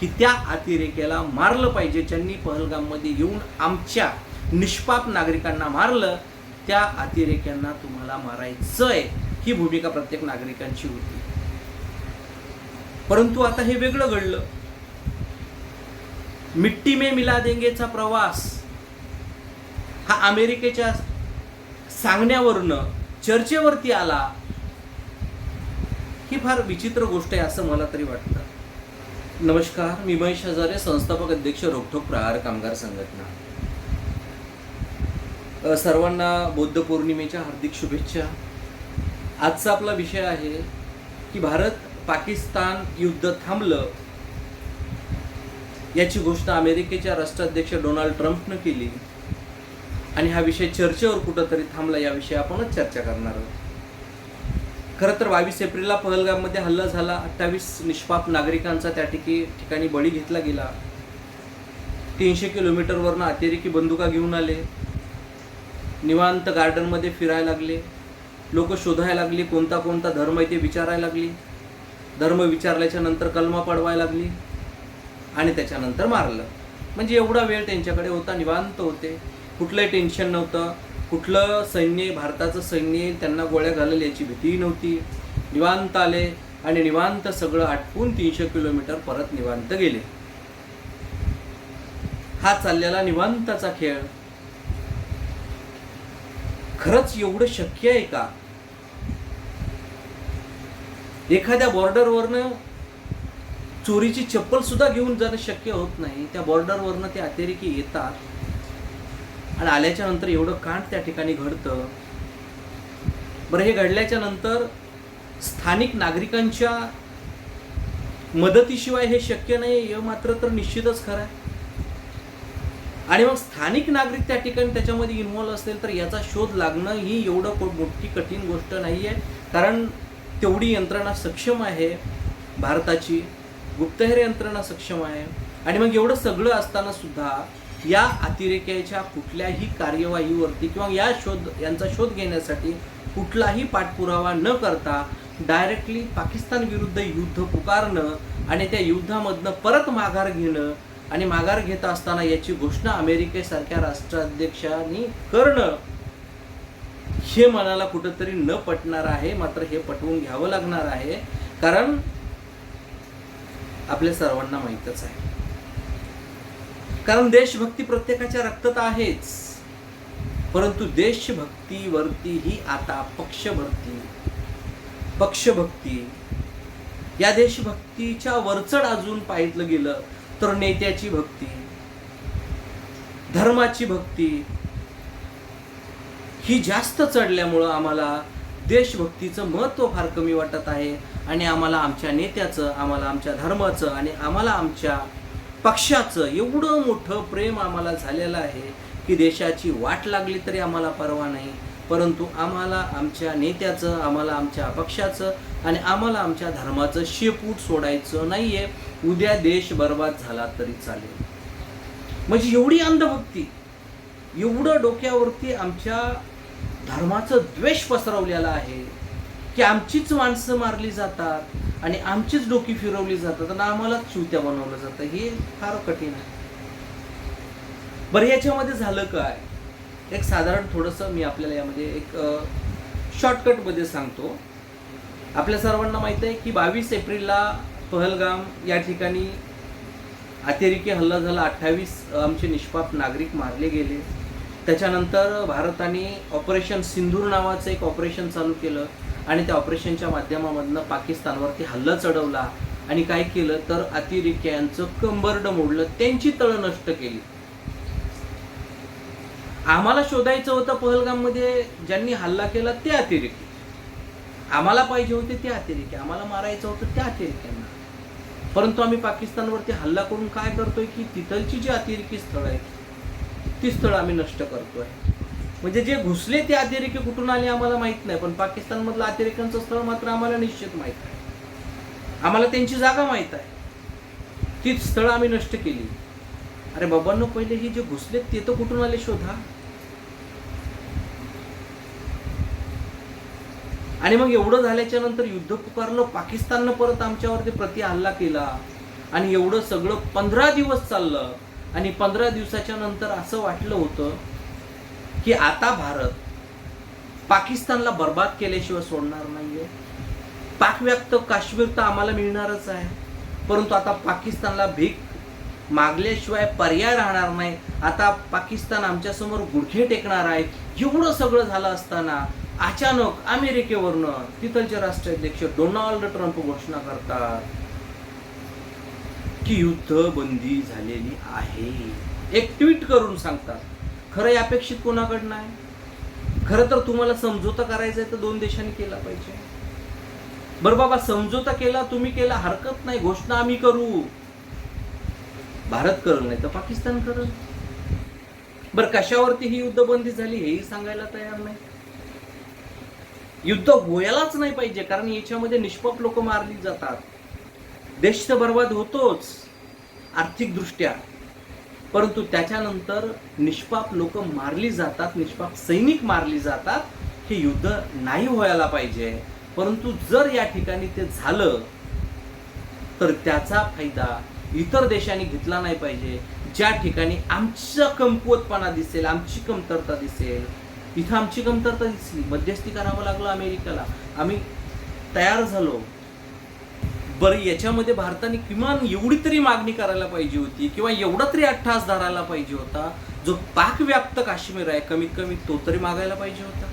की त्या अतिरेक्याला मारलं पाहिजे. ज्यांनी पहलगाममध्ये येऊन आमच्या निष्पाप नागरिकांना मारलं त्या अतिरेक्यांना तुम्हाला मारायचं आहे ही भूमिका प्रत्येक नागरिकांची होती. परंतु आता हे वेगळं घडलं. मिट्टी में मिला देंगेचा प्रवास. हा अमेरिकेच्या सांगण्यावरनं चर्चेवरती आला ही फार विचित्र गोष्ट आहे असं मला तरी वाटतं. नमस्कार मी महेश हजारे संस्थापक अध्यक्ष रोखोक प्रहार कामगार संघटना. सर्वांना बौद्ध पौर्णिमेच्या हार्दिक शुभेच्छा. आजचा आपला विषय आहे की भारत पाकिस्तान युद्ध थांबलं याची घोषणा अमेरिकेच्या राष्ट्राध्यक्ष डोनाल्ड ट्रम्पनं केली. आणि हा विषय चर्चेवर कुठंतरी थांबला याविषयी आपणच चर्चा करणार आहोत. खरं तर बावीस एप्रिलला पहलगाममध्ये हल्ला झाला. अठ्ठावीस निष्पाप नागरिकांचा त्या ठिकी ठिकाणी बळी घेतला गेला. तीनशे किलोमीटरवरनं अतिरेकी बंदुका घेऊन आले. निवांत गार्डनमध्ये फिरायला लागले. लोक शोधायला लागली कोणता कोणता धर्म आहे ते विचारायला लागली. धर्म विचारल्याच्या नंतर कलमा पडवायला लागली आणि त्याच्यानंतर मारलं. म्हणजे एवढा वेळ त्यांच्याकडे होता निवांत होते. कुठलंही टेन्शन नव्हतं. कुठलं सैन्य भारताचं सैन्य त्यांना गोळ्या घालेल याची भीतीही नव्हती. निवांत आले आणि निवांत सगळं आटपून तीनशे किलोमीटर परत निवांत गेले. हा चाललेला निवांताचा खेळ. खरंच एवढं शक्य आहे का? एखाद्या बॉर्डरवरनं चोरीची चप्पल सुद्धा घेऊन जाणं शक्य होत नाही. त्या बॉर्डरवरनं ते अतिरेकी येतात. आणि आल्याच्यानंतर एवढं कांड त्या ठिकाणी घडतं. बरं हे घडल्याच्या नंतर स्थानिक नागरिकांच्या मदतीशिवाय हे शक्य नाही हे मात्र तर निश्चितच खरं आहे. आणि मग स्थानिक नागरिक त्या ठिकाणी त्याच्यामध्ये इन्व्हॉल्व असेल तर याचा शोध लागणं ही एवढं को- मोठी कठीण गोष्ट नाही आहे कारण तेवढी यंत्रणा सक्षम आहे भारताची. गुप्तहेर यंत्रणा सक्षम आहे. आणि मग एवढं सगळं असताना सुद्धा या अतिरेक्याच्या कुठल्याही कार्यवाहीवरती किंवा या शोध यांचा शोध घेण्यासाठी कुठलाही पाठपुरावा न करता डायरेक्टली पाकिस्तान विरुद्ध युद्ध पुकारणं आणि त्या युद्धामधनं परत माघार घेणं आणि माघार घेत असताना याची घोषणा अमेरिकेसारख्या राष्ट्राध्यक्षांनी करणं हे मनाला कुठंतरी न पटणार आहे मात्र हे पटवून घ्यावं लागणार आहे कारण आपल्या सर्वांना माहीतच आहे. कारण देशभक्ती प्रत्येकाच्या रक्तात आहेच. परंतु देशभक्तीवरती ही आता पक्षभक्ती पक्षभक्ती या देशभक्तीच्या वरचढ अजून पाहिलं गेलं तर नेत्याची भक्ती धर्माची भक्ती ही जास्त चढल्यामुळं आम्हाला देशभक्तीचं महत्त्व फार कमी वाटत आहे आणि आम्हाला आमच्या नेत्याचं आम्हाला आमच्या धर्माचं आणि आम्हाला आमच्या पक्षाचं एवढं मोठं प्रेम आम्हाला झालेलं आहे की देशाची वाट लागली तरी आम्हाला परवा नाही. परंतु आम्हाला आमच्या नेत्याचं आम्हाला आमच्या पक्षाचं आणि आम्हाला आमच्या धर्माचं शेपूट सोडायचं नाही आहे उद्या देश बर्बाद झाला तरी चालेल. म्हणजे एवढी अंधभक्ती एवढं डोक्यावरती आमच्या धर्माचं द्वेष पसरवलेला आहे. की आमचीच माणसं मारली जातात आणि आमचीच डोकी फिरवली जातात आणि आम्हालाच चिवत्या बनवलं जातं. हे फार कठीण आहे. बरं याच्यामध्ये झालं काय? एक साधारण थोडंसं मी आपल्याला यामध्ये एक शॉर्टकटमध्ये सांगतो. आपल्या सर्वांना माहीत आहे की बावीस एप्रिलला पहलगाम या ठिकाणी अतिरेकी हल्ला झाला. अठ्ठावीस आमचे निष्पाप नागरिक मारले गेले. त्याच्यानंतर भारताने ऑपरेशन सिंधूर नावाचं एक ऑपरेशन चालू केलं. आणि त्या ऑपरेशनच्या माध्यमामधनं पाकिस्तानवरती हल्ला चढवला आणि काय केलं तर अतिरेक्यांचं कंबरड मोडलं त्यांची तळं नष्ट केली. आम्हाला शोधायचं होतं पहलगाममध्ये ज्यांनी हल्ला केला ते अतिरेकी. आम्हाला पाहिजे होते ते अतिरेकी. आम्हाला मारायचं होतं त्या अतिरेक्यांना. परंतु आम्ही पाकिस्तानवरती हल्ला करून काय करतोय की तिथलची जी अतिरेकी स्थळं आहेत ती स्थळं आम्ही नष्ट करतोय. म्हणजे जे घुसले ते अतिरेकी कुठून आले आम्हाला माहीत नाही पण पाकिस्तानमधलं अतिरेक्यांचं स्थळ मात्र आम्हाला निश्चित माहीत आहे. आम्हाला त्यांची जागा माहीत आहे. तीच स्थळं आम्ही नष्ट केली. अरे बाबांनो पहिले हे जे घुसले ते तर कुठून आले शोधा? आणि मग एवढं झाल्याच्यानंतर युद्ध पुकारलं पाकिस्ताननं परत आमच्यावरती प्रति हल्ला केला. आणि एवढं सगळं पंधरा दिवस चाललं. आणि पंधरा दिवसाच्या नंतर असं वाटलं होतं की आता भारत पाकिस्तानला बर्बाद केल्याशिवाय सोडणार नाहीये. पाकव्याप्त काश्मीर तर आम्हाला मिळणारच आहे. परंतु आता पाकिस्तानला भीक मागल्याशिवाय पर्याय राहणार नाही. आता पाकिस्तान आमच्यासमोर गुडघे टेकणार आहे. एवढं सगळं झालं असताना अचानक अमेरिकेवरनं तिथलचे राष्ट्राध्यक्ष डोनाल्ड ट्रम्प घोषणा करतात की युद्ध बंदी झालेली आहे. एक ट्विट करून सांगतात. खरं या अपेक्षित कोणाकडनं आहे खरं तर तुम्हाला समझोता करायचा आहे तर दोन देशांनी केला पाहिजे. बरं बाबा समझोता केला तुम्ही केला हरकत नाही घोषणा आम्ही करू. भारत करल नाही तर पाकिस्तान करल. बरं कशावरती ही युद्धबंदी झाली हेही सांगायला तयार नाही. युद्ध व्हायलाच नाही पाहिजे कारण याच्यामध्ये निष्पाप लोक मारली जातात. देश तर बर्बाद होतोच आर्थिक दृष्ट्या परंतु त्याच्यानंतर निष्पाप लोक मारली जातात निष्पाप सैनिक मारली जातात. हे युद्ध नाही व्हायला पाहिजे. परंतु जर या ठिकाणी ते झालं तर त्याचा फायदा इतर देशांनी घेतला नाही पाहिजे. ज्या ठिकाणी आमचा कमकुवतपणा दिसेल आमची कमतरता दिसेल इथं आमची कमतरता दिसली. मध्यस्थी करावं लागलं अमेरिकेला. आम्ही तयार झालो. बरं याच्यामध्ये भारताने किमान एवढी तरी मागणी करायला पाहिजे होती किंवा एवढा तरी अट्ठास धरायला पाहिजे होता? जो पाकव्याप्त काश्मीर आहे कमीत कमी तो तरी मागायला पाहिजे होता?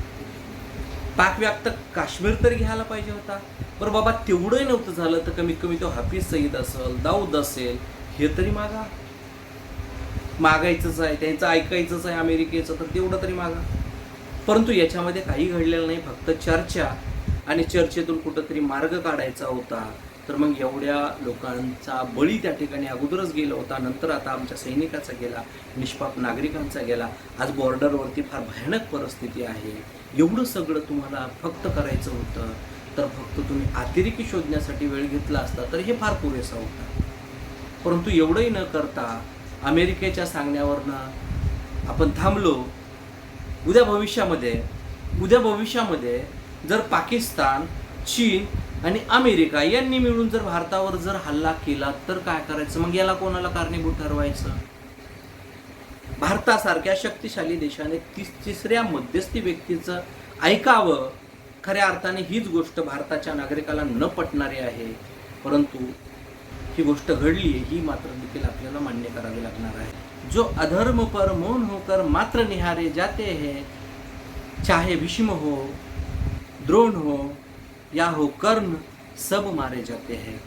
पाकव्याप्त काश्मीर तरी घ्यायला पाहिजे होता? बरं बाबा तेवढंही नव्हतं झालं तर कमीत कमी तो हफीज सईद असेल दाऊद असेल हे तरी मागा. मागायचंच आहे त्यांचं ऐकायचंच आहे अमेरिकेचं तर तेवढं तरी मागा. परंतु याच्यामध्ये काही घडलेलं नाही फक्त चर्चा आणि चर्चेतून कुठंतरी मार्ग काढायचा होता. तर मग एवढ्या लोकांचा बळी त्या ठिकाणी अगोदरच गेला होता नंतर आता आमच्या सैनिकाचा गेला निष्पाप नागरिकांचा गेला. आज बॉर्डरवरती फार भयानक परिस्थिती आहे. एवढं सगळं तुम्हाला फक्त करायचं होतं तर फक्त तुम्ही अतिरेकी शोधण्यासाठी वेळ घेतला असता तर हे फार पुरेसा होता. परंतु एवढंही न करता अमेरिकेच्या सांगण्यावरनं आपण थांबलो. उद्या भविष्यामध्ये उद्या भविष्यामध्ये जर पाकिस्तान चीन आणि अमेरिका यांनी मिळून जर भारतावर जर हल्ला केला तर काय करायचं? मग याला कोणाला कारणीभूत ठरवायचं? भारतासारख्या शक्तिशाली देशाने तिस तिसऱ्या मध्यस्थी व्यक्तीचं ऐकावं. खऱ्या अर्थाने हीच गोष्ट भारताच्या नागरिकाला न पटणारी आहे. परंतु ही गोष्ट घडली ही मात्र देखील आपल्याला मान्य करावी लागणार आहे. जो अधर्म पर मौन होकर मात्र निहारे जाते है चाहे भीष्म हो द्रोण हो या हो कर्ण सब मारे जाते हैं।